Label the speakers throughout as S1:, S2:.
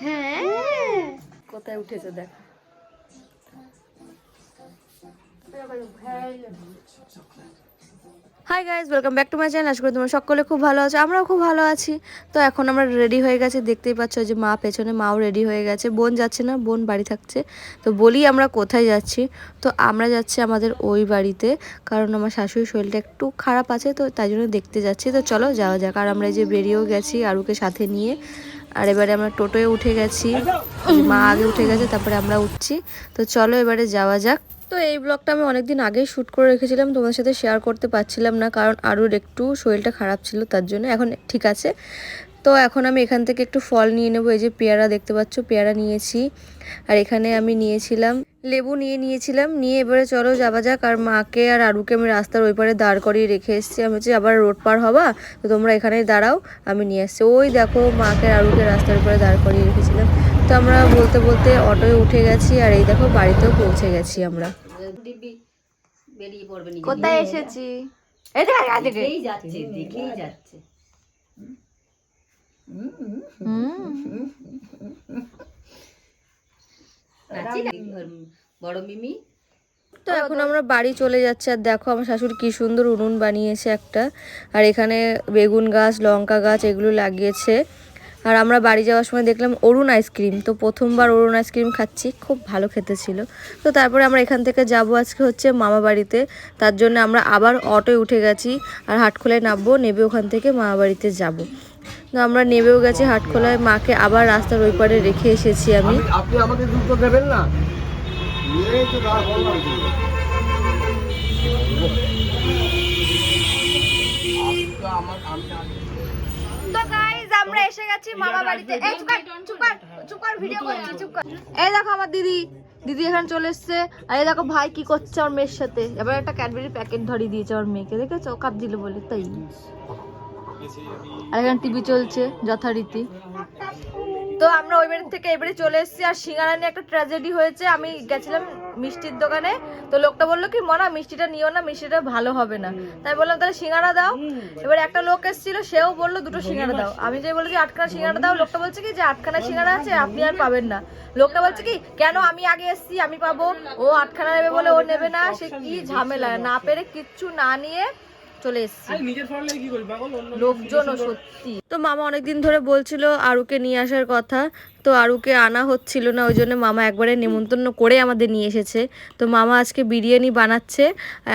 S1: হ্যাঁ।
S2: কোথায় উঠেছে দেখ। Hi guys welcome back to my channel আশা করি তোমরা সকলে খুব ভালো আছো, আমরাও খুব ভালো আছি। তো এখন আমরা রেডি হয়ে গেছি, দেখতেই পাচ্ছ যে মা পেছনে মাও রেডি হয়ে গেছে। বোন যাচ্ছে না, বোন বাড়ি থাকছে। তো বলি আমরা কোথায় যাচ্ছি। তো আমরা যাচ্ছি আমাদের ওই বাড়িতে, কারণ আমার শাশুড়ির শরীরটা একটু খারাপ আছে, তো তাই জন্য দেখতে যাচ্ছি। তো চলো যাওয়া যাক। আর আমরা এই যে বেরিয়েও গেছি আরুকে সাথে নিয়ে। আর এবারে আমরা টোটোয় উঠে গেছি। মা আগে উঠে গেছে, তারপরে আমরা উঠছি। তো চলো এবারে যাওয়া যাক। তো এই ব্লগটা আমি অনেকদিন আগেই শ্যুট করে রেখেছিলাম, তোমাদের সাথে শেয়ার করতে পারছিলাম না, কারণ আরুর একটু শরীরটা খারাপ ছিল, তার জন্য এখন ঠিক আছে। তো এখন আমি এখান থেকে একটু ফল নিয়ে নেব, এই যে পেয়ারা দেখতে পাচ্ছ, পেয়ারা নিয়েছি। আর এখানে আমি নিয়েছিলাম, লেবু নিয়ে নিয়েছিলাম, নিয়ে এবারে চলো যাওয়া যাক, আর মাকে আর আরুকে আমি রাস্তার ওই পারে দাঁড় করিয়ে রেখে এসেছি। আমি হচ্ছে আবার রোড পার হবা? তো তোমরা এখানেই দাঁড়াও, আমি নিয়ে আসছি। ওই দেখো, মাকে আর আরুকে রাস্তার উপরে দাঁড় করিয়ে রেখেছিলাম। তো আমরা বলতে বলতে অটোয় উঠে গেছি আর এই দেখো বাড়িতেও পৌঁছে গেছি আমরা। কোথায় এসেছি? এই দেখ আগে
S1: দেখেই যাচ্ছে দেখেই যাচ্ছে। নাচি না? বড় মিমি।
S2: তো এখন আমরা বাড়ি চলে যাচ্ছি আর দেখো আমার শাশুড়ি কি সুন্দর উনুন বানিয়েছে একটা। আর এখানে বেগুন গাছ লঙ্কা গাছ এগুলো লাগিয়েছে। আর আমরা বাড়ি যাওয়ার সময় দেখলাম অরুণ আইসক্রিম। তো প্রথমবার অরুণ আইসক্রিম খাচ্ছি খুব ভালো খেতে ছিল। তো তারপরে আমরা এখান থেকে যাব আজকে হচ্ছে মামা বাড়িতে। তার জন্য আমরা আবার অটোয় উঠে গেছি আর হাটখোলায় নামবো নেবে ওখান থেকে মামা বাড়িতে যাব। তো আমরা নেবেও গেছি হাটখোলায় মাকে আবার রাস্তার ওই পারে রেখে এসেছি আমি।
S3: আপনি আমাকে দুধ তো দেবেন না? তো দাঁড় আমার
S2: এসে গেছি মামা বাড়িতে। এই চুপ কর চুপ কর চুপ কর ভিডিও করছি চুপ কর এই দেখো আমার দিদি দিদি এখানে চলে এসেছে। আর এই দেখো ভাই কি করছে আমার মেয়ের সাথে। এবার একটা ক্যাডবেরি প্যাকেট ধরিয়ে দিয়েছে আমার মেয়েকে দেখেছ? কাপ দিল বলে তাই। আর এখানে টিভি চলছে যথারীতি। তো আমরা ওই বাড়ি থেকে এবারে চলে এসেছি, আর সিঙ্গারা নিয়ে একটা ট্র্যাজেডি হয়েছে। আমি গেছিলাম মিষ্টির দোকানে, তো লোকটা বলল কি, মনা, মিষ্টিটা নিও না, মিষ্টিটা ভালো হবে না। তাই বললাম, তাহলে সিঙ্গারা দাও। এবার একটা লোক এসেছিল, সেও বলল, দুটো সিঙ্গারা দাও। আমি যে বলেছি, আটখানা সিঙ্গারা দাও, লোকটা বলছে কি, যে আটখানা সিঙ্গারা আছে, আপনি আর পাবেন না। লোকটা বলছে কি, কেন আমি আগে এসেছি, আমি পাবো? ও আটখানা নেবে বলে ও নেবে না, সে কি ঝামেলা, না পেরে কিচ্ছু না নিয়ে চলে এসেছি। লোকজনও সত্যি। তো মামা অনেকদিন ধরে বলছিল আরুকে নিয়ে আসার কথা তো আরুকে আনা হচ্ছিল না ওই জন্য মামা একবারে নেমন্তন্ন করে আমাদের নিয়ে এসেছে। তো মামা আজকে বিরিয়ানি বানাচ্ছে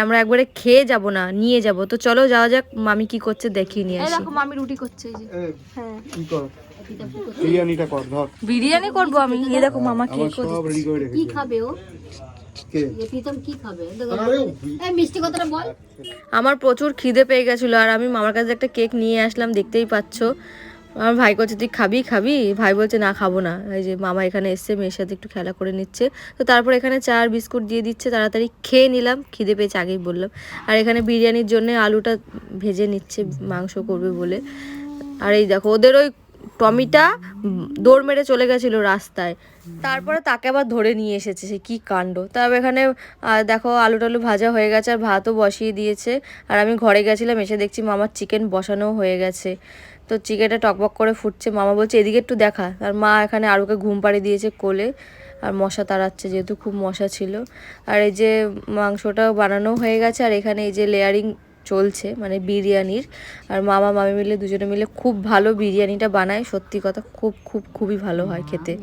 S2: আমরা একবারে খেয়ে যাব না নিয়ে যাব। তো চলো যাওয়া যাক মামি কি করছে দেখিয়ে নিয়ে আসি। দেখো মামি রুটি করছে এই যে। হ্যাঁ।
S3: কি কর? বিরিয়ানিটা কর ধর।
S2: বিরিয়ানি করব আমি। এই দেখো মামা
S3: আমার
S2: খেয়ে করে
S3: সব রেডি করে
S1: কি খাবে ও?
S3: কে
S1: এ প্রীতম কি খাবে?
S3: আরে, বি-
S1: এই মিষ্টি কথাটা বল।
S2: আমার প্রচুর খিদে পেয়ে গেছিল আর আমি মামার কাছে একটা কেক নিয়ে আসলাম দেখতেই পাচ্ছ। আমার ভাই করছে তুই খাবি খাবি? ভাই বলছে না খাব না। এই যে মামা এখানে এসছে মেয়ের সাথে একটু খেলা করে নিচ্ছে। তো তারপর এখানে চা আর বিস্কুট দিয়ে দিচ্ছে তাড়াতাড়ি খেয়ে নিলাম। খিদে পেয়েছে আগেই বললাম। আর এখানে বিরিয়ানির জন্য আলুটা ভেজে নিচ্ছে মাংস করবে বলে। আর এই দেখো ওদের ওই টমিটা দৌড় মেরে চলে গেছিল রাস্তায়। তারপরে তাকে আবার ধরে নিয়ে এসেছে, সে কি কাণ্ড? তারপর এখানে দেখো আলু টালু ভাজা হয়ে গেছে আর ভাতও বসিয়ে দিয়েছে। আর আমি ঘরে গেছিলাম, এসে দেখছি মামার চিকেন বসানো হয়ে গেছে। তো চিকেনটা টকবক করে ফুটছে। মামা বলছে, এদিকে একটু দেখা। আর মা এখানে আরুকে ঘুম পাড়িয়ে দিয়েছে কোলে। আর মশা তাড়াচ্ছে, যেহেতু খুব মশা ছিল। আর এই যে মাংসটাও বানানো হয়ে গেছে। আর এখানে এই যে লেয়ারিং চলছে মানে বিরিয়ানির। আর মামা, মামি মিলে, দুজনে মিলে খুব ভালো বিরিয়ানিটা বানায়। সত্যি কথা, খুব খুব, খুবই ভালো হয় খেতে।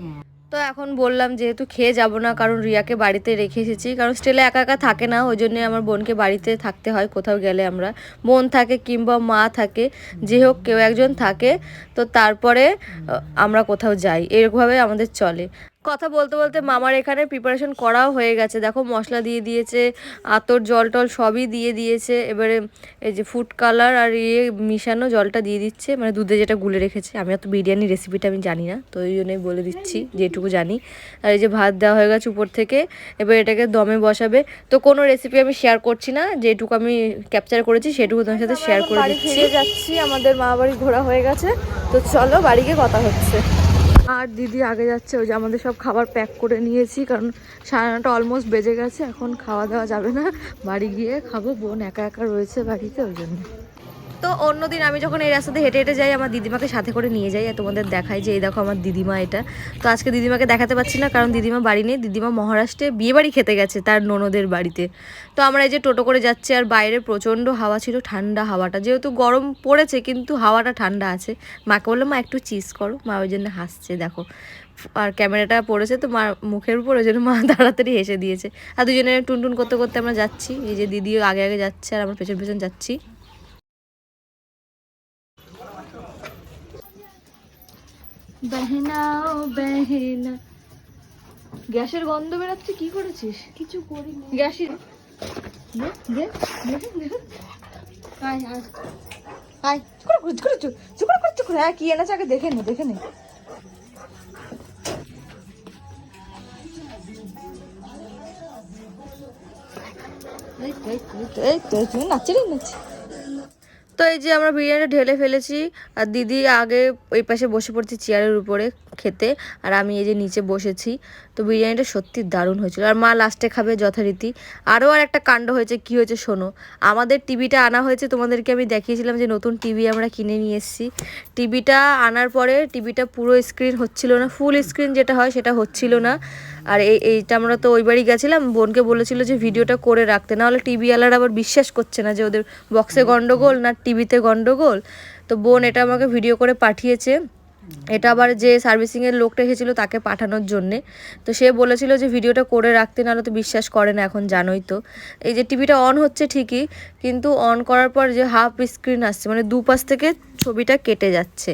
S2: তো এখন বললাম যেহেতু খেয়ে যাব না, কারণ রিয়াকে বাড়িতে রেখে এসেছি। কারণ স্টেলে একা একা থাকে না, ওই জন্যে আমার বোনকে বাড়িতে থাকতে হয়, কোথাও গেলে আমরা। বোন থাকে কিংবা মা থাকে, যে হোক কেউ একজন থাকে। তো তারপরে আমরা কোথাও যাই। এরকমভাবে আমাদের চলে। কথা বলতে বলতে মামার এখানে প্রিপারেশন করাও হয়ে গেছে। দেখো মশলা দিয়ে দিয়েছে আতর জল টল সবই দিয়ে দিয়েছে। এবারে এই যে ফুড কালার আর ইয়ে মিশানো জলটা দিয়ে দিচ্ছে। মানে দুধে যেটা গুলে রেখেছে। আমি অত বিরিয়ানি রেসিপিটা আমি জানি না। তো ওই জন্যই বলে দিচ্ছি যেটুকু জানি। আর এই যে ভাত দেওয়া হয়ে গেছে উপর থেকে। এবার এটাকে দমে বসাবে। তো কোনো রেসিপি আমি শেয়ার করছি না। যেটুকু আমি ক্যাপচার করেছি সেটুকু তোমার সাথে শেয়ার করে দিচ্ছি। যাচ্ছি। আমাদের মা বাড়ি ঘোরা হয়ে গেছে। তো চলো বাড়ি গিয়ে কথা হচ্ছে। আর দিদি আগে যাচ্ছে, ওই যে আমাদের সব খাবার প্যাক করে নিয়েছি, কারণ সাড়ে নটা অলমোস্ট বেজে গেছে, এখন খাওয়া দাওয়া যাবে না। বাড়ি গিয়ে খাব, বোন একা একা রয়েছে বাড়িতে, ওই জন্য। তো অন্যদিন আমি যখন এই রাস্তাতে হেঁটে হেঁটে যাই, আমার দিদিমাকে সাথে করে নিয়ে যাই আর তোমাদের দেখাই যে এই দেখো আমার দিদিমা এটা। তো আজকে দিদিমাকে দেখাতে পারছি না কারণ দিদিমা বাড়ি নেই। দিদিমা মহারাষ্ট্রে বিয়ে বাড়ি খেতে গেছে তার ননদের বাড়িতে। তো আমরা এই যে টোটো করে যাচ্ছি আর বাইরে প্রচণ্ড হাওয়া ছিল, ঠান্ডা হাওয়াটা। যেহেতু গরম পড়েছে কিন্তু হাওয়াটা ঠান্ডা আছে। মাকে বললাম, মা, একটু চিজ করো। মা ওই জন্য হাসছে, দেখো। আর ক্যামেরাটা পড়েছে তো মার মুখের উপর, ওই জন্য মা তাড়াতাড়ি হেসে দিয়েছে। আর দুজনে টুনটুন করতে করতে আমরা যাচ্ছি। এই যে দিদিও আগে আগে যাচ্ছে আর আমরা পেছন পেছন যাচ্ছি। বেহনাও বেহনা গ্যাসের গন্ধ বেরাচ্ছে কি করেছিস কিছু গ্যাসের করে হ্যাঁ কি এনেছে আগে দেখে নে দেখে নে এই তো, এই তো, এই তো, তো, এই তো, এই যে আমরা বিরিয়ানিটা ঢেলে ফেলেছি আর দিদি আগে ওই পাশে বসে পড়ছে চেয়ারের উপরে খেতে আর আমি এই যে নিচে বসেছি। তো বিরিয়ানিটা সত্যি দারুণ হয়েছিল। আর মা লাস্টে খাবে যথারীতি। আরও আর একটা কাণ্ড হয়েছে কি হয়েছে শোনো। আমাদের টিভিটা আনা হয়েছে তোমাদেরকে আমি দেখিয়েছিলাম যে নতুন টিভি আমরা কিনে নিয়ে এসেছি। টিভিটা আনার পরে টিভিটা পুরো স্ক্রিন হচ্ছিল না ফুল স্ক্রিন যেটা হয় সেটা হচ্ছিল না। আর এই এইটা আমরা তো ওই বাড়ি গেছিলাম বোনকে বলেছিল যে ভিডিওটা করে রাখতে নাহলে টিভি আলার আবার বিশ্বাস করছে না যে ওদের বক্সে গন্ডগোল না টিভিতে গন্ডগোল। তো বোন এটা আমাকে ভিডিও করে পাঠিয়েছে। এটা আবার যে সার্ভিসিংয়ের লোকটা এসেছিল তাকে পাঠানোর জন্যে। তো সে বলেছিল যে, ভিডিওটা করে রাখতে, নাহলে তো বিশ্বাস করে না এখন, জানোই তো। এই যে, টিভিটা অন হচ্ছে ঠিকই, কিন্তু অন করার পর যে হাফ স্ক্রিন আসছে মানে দুপাশ থেকে ছবিটা কেটে যাচ্ছে।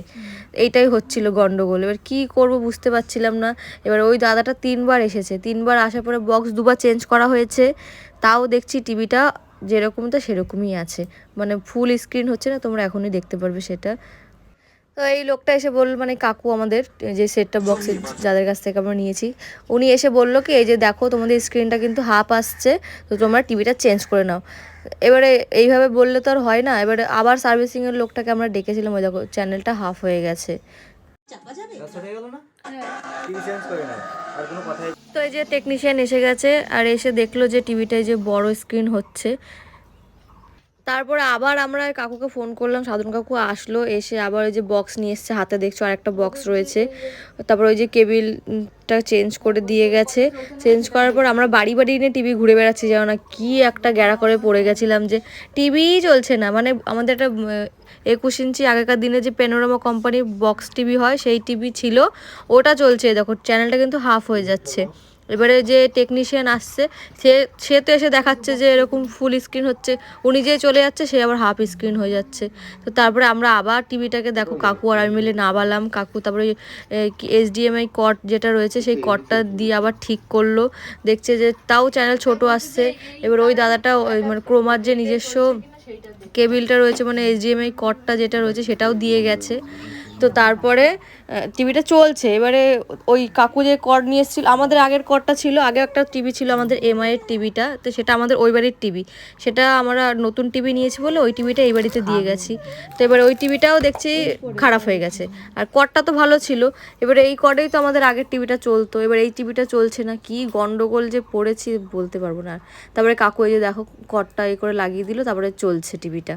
S2: এইটাই হচ্ছিল গন্ডগোল। এবার কী করব বুঝতে পারছিলাম না। এবার ওই দাদাটা তিনবার এসেছে। তিনবার আসার পরে বক্স দুবার চেঞ্জ করা হয়েছে। তাও দেখছি টিভিটা যেরকম যেরকমটা সেরকমই আছে। মানে ফুল স্ক্রিন হচ্ছে না, তোমরা এখনই দেখতে পারবে সেটা। তো এই লোকটা এসে বলল মানে কাকু আমাদের যে সেটটা বক্স যাদের কাছ থেকে আমরা নিয়েছি। উনি এসে বলল কি এই যে দেখো তোমাদের স্ক্রিনটা কিন্তু হাফ আসছে তো তোমরা টিভিটা চেঞ্জ করে নাও। এবারে এইভাবে বললে তো আর হয় না। এবারে আবার সার্ভিসিংয়ের লোকটাকে আমরা ডেকেছিলাম ওই দেখো চ্যানেলটা হাফ হয়ে গেছে।
S3: হয়ে গেল না? টিভি চেঞ্জ করে নাও আর কোনো কথাই
S2: তো এই যে টেকনিশিয়ান এসে গেছে আর এসে দেখল যে টিভিটায় যে বড় স্ক্রিন হচ্ছে। তারপরে আবার আমরা কাকুকে ফোন করলাম, সাধন কাকু আসলো, এসে আবার ওই যে বক্স নিয়ে এসছে, হাতে দেখছ আর একটা বক্স রয়েছে। তারপর ওই যে কেবিলটা চেঞ্জ করে দিয়ে গেছে। চেঞ্জ করার পর আমরা বাড়ি বাড়ি নিয়ে টিভি ঘুরে বেড়াচ্ছি, যেন না কি একটা গ্যাড়া করে পড়ে গেছিলাম যে টিভিই চলছে না। মানে আমাদের একটা একুশ ইঞ্চি আগেকার দিনে যে পেনোরামা কোম্পানির বক্স টিভি হয়, সেই টিভি ছিল, ওটা চলছে। দেখো চ্যানেলটা কিন্তু হাফ হয়ে যাচ্ছে। এবারে যে টেকনিশিয়ান আসছে, সে সে তো এসে দেখাচ্ছে যে এরকম ফুল স্ক্রিন হচ্ছে। উনি যে চলে যাচ্ছে, সে আবার হাফ স্ক্রিন হয়ে যাচ্ছে। তো তারপরে আমরা আবার টিভিটাকে দেখো, কাকু আর আমি মিলে নাবালাম কাকু তারপরে এইচডিএমআই কট যেটা রয়েছে, সেই কটটা দিয়ে আবার ঠিক করল। দেখছে যে তাও চ্যানেল ছোট আসছে। এবার ওই দাদাটা, ওই মানে ক্রোমার যে নিজস্ব কেবিলটা রয়েছে মানে এইচডিএমআই কটটা যেটা রয়েছে, সেটাও দিয়ে গেছে। তো তারপরে টিভিটা চলছে। এবারে ওই কাকু যে কর্ড নিয়ে এসেছিল, আমাদের আগের কর্ডটা ছিল, আগে একটা টিভি ছিল আমাদের এমআইয়ের টিভিটা, তো সেটা আমাদের ওই বাড়ির টিভি। সেটা আমরা নতুন টিভি নিয়েছি বলে ওই টিভিটা এই বাড়িতে দিয়ে গেছি। তো এবারে ওই টিভিটাও দেখছি খারাপ হয়ে গেছে। আর কর্ডটা তো ভালো ছিল। এবারে এই কর্ডেই তো আমাদের আগের টিভিটা চলতো। এবার এই টিভিটা চলছে না, কি গন্ডগোল যে পড়েছি বলতে পারব না। আর। তারপরে কাকু এই যে দেখো কর্ডটা এই করে লাগিয়ে দিল, তারপরে চলছে টিভিটা।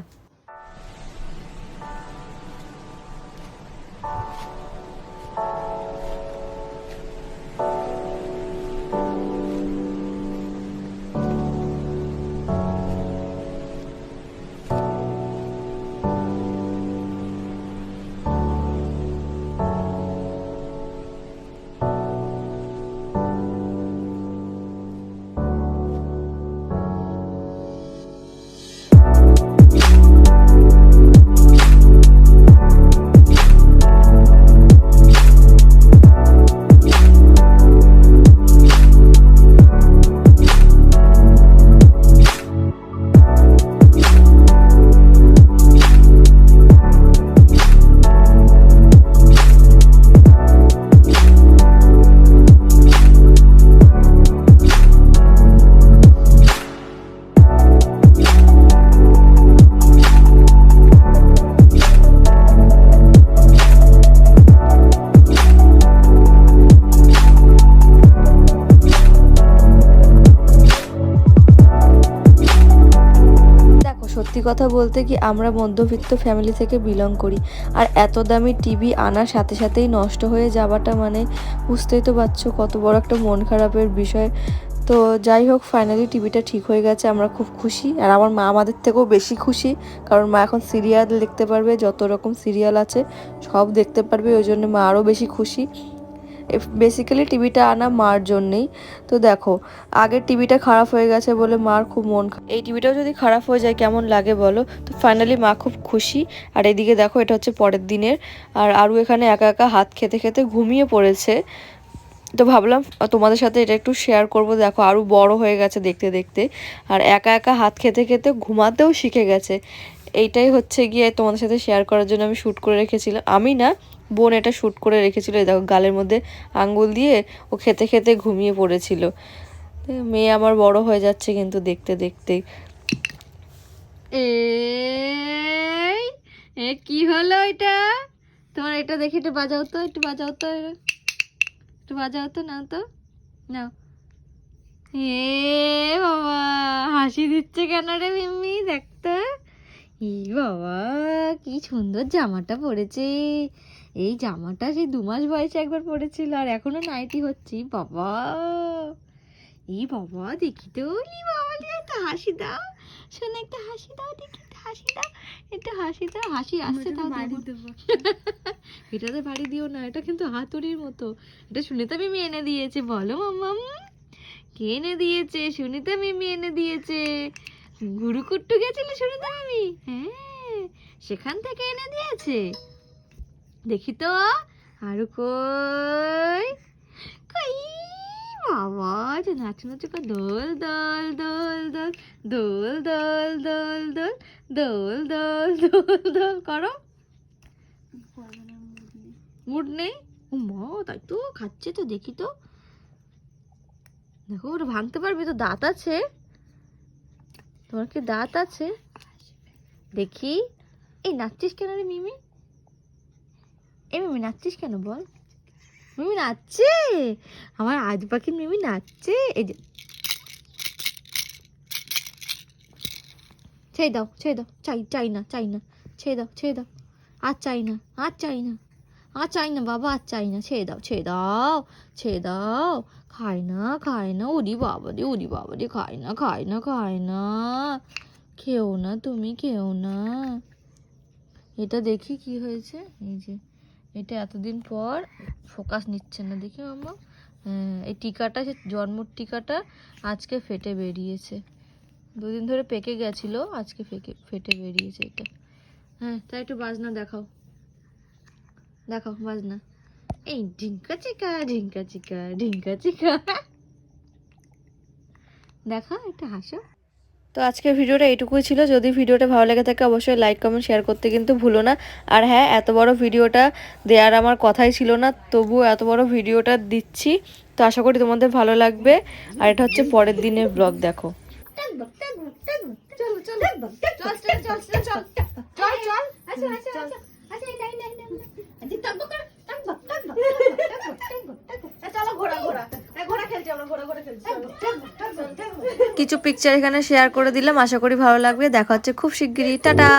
S2: কথা বলতে কি আমরা মধ্যবিত্ত ফ্যামিলি থেকে বিলং করি। আর এত দামি টিভি আনার সাথে সাথেই নষ্ট হয়ে যাওয়াটা মানে বুঝতেই তো পারছ কত বড় একটা মন খারাপের বিষয়। তো যাই হোক ফাইনালি টিভিটা ঠিক হয়ে গেছে, আমরা খুব খুশি। আর আমার মা আমাদের থেকেও বেশি খুশি, কারণ মা এখন সিরিয়াল দেখতে পারবে, যত রকম সিরিয়াল আছে সব দেখতে পারবে, ওই জন্য মা আরও বেশি খুশি। বেসিক্যালি টিভিটা আনা মার জন্যেই। তো দেখো আগের টিভিটা খারাপ হয়ে গেছে বলে মার খুব মন এই টিভিটাও যদি খারাপ হয়ে যায়, কেমন লাগে বলো? তো ফাইনালি মা খুব খুশি। আর এদিকে দেখো, এটা হচ্ছে পরের দিনের। আর আরও এখানে একা একা হাত খেতে খেতে ঘুমিয়ে পড়েছে। তো ভাবলাম তোমাদের সাথে এটা একটু শেয়ার করব। দেখো আরও বড় হয়ে গেছে দেখতে দেখতে। আর একা একা হাত খেতে খেতে ঘুমাতেও শিখে গেছে। এইটাই হচ্ছে গিয়ে তোমাদের সাথে শেয়ার করার জন্য আমি শ্যুট করে রেখেছিলাম। আমি না বোন এটা শ্যুট করে রেখেছিল দেখো গালের মধ্যে আঙ্গুল দিয়ে ও খেতে খেতে ঘুমিয়ে পড়েছিল। মেয়ে আমার বড় হয়ে যাচ্ছে কিন্তু দেখতে দেখতে। এ, কি হলো এটা? তোমার এটা দেখে একটু বাজাও তো, একটু বাজাও তো একটু বাজাও তো, নাও তো, নাও। এ, বাবা, হাসি দিচ্ছে কেন রে মিম্মি? দেখতে ই, বাবা, কি সুন্দর জামাটা পরেছে। এই জামাটা সেই দু মাস বয়সে একবার পরেছিল আর এখনও নাইটি হচ্ছে। বাবা! এই বাবা দেখি তো। লি বাবা লি একটা হাসি দাও। শোনো একটা হাসি দাও দেখি একটা হাসি দাও। একটা হাসি দাও হাসি আসছে তাও দেবো। এটাতে বাড়ি দিও না এটা কিন্তু হাতুড়ির মতো। এটা সুনিতা মিমি এনে দিয়েছে বলো মাম্মাম কে এনে দিয়েছে? সুনিতা মিমি এনে দিয়েছে। গুরুকুট্টু গেছিল সুনিতা মিমি? হ্যাঁ সেখান থেকে এনে দিয়েছে। দেখি তো আর কই কই যে নাচ নাচ কর দোল দোল দোল দোল দোল দোল দোল দোল দোল দোল দোল দোল করো মুড নেই ও মা তাই তো খাচ্ছে তো দেখি তো দেখো ওটা ভাঙতে পারবি তো দাঁত আছে তোমার কি দাঁত আছে দেখি এই নাচছিস কেন রে মিমি এই মিমি, নাচছিস কেন বল? মিমি নাচছে? আমার আজ পাখির মিমি নাচছে? এই যে। ছেড়ে দাও ছেড়ে দাও। চাই চাই না চাই না। ছেড়ে দাও ছেড়ে দাও। আর চাই না, আর চাই না। আর চাই না বাবা, আর চাই না। ছেড়ে দাও ছেড়ে দাও ছেড়ে দাও। খায় না খায় না। ওরি বাবা রে ওরি বাবা রে। খায় না খায় না খায় না। খেও না তুমি, খেও না। এটা দেখি কি হয়েছে? এই যে। এটা এতদিন পর ফোকাস নিচ্ছে না দেখি মামা হ্যাঁ এই টিকাটা, সে জন্মর টিকাটা আজকে ফেটে বেরিয়েছে। দুদিন ধরে পেকে গেছিল, আজকে ফেকে, ফেটে বেরিয়েছে এটা। হ্যাঁ তাই একটু বাজনা দেখাও। দেখাও, বাজনা। এই ঢিঙ্কা চিকা ঢিঙ্কা চিকা ঢিঙ্কা চিকা। দেখা, একটা হাসো। তো আজকের ভিডিওটা এইটুকুই ছিল যদি ভিডিওটা ভালো লেগে থাকে অবশ্যই লাইক কমেন্ট শেয়ার করতে কিন্তু ভুলো না আর হ্যাঁ এত বড় ভিডিওটা দেওয়ার আমার কথাই ছিল না তবুও এত বড় ভিডিওটা দিচ্ছি তো আশা করি তোমাদের ভালো লাগবে আর এটা হচ্ছে পরের দিনের ব্লগ দেখো কিছু পিকচার এখানে শেয়ার করে দিলাম। আশা করি ভালো লাগবে। দেখা হচ্ছে খুব শিগগিরই। টাটা!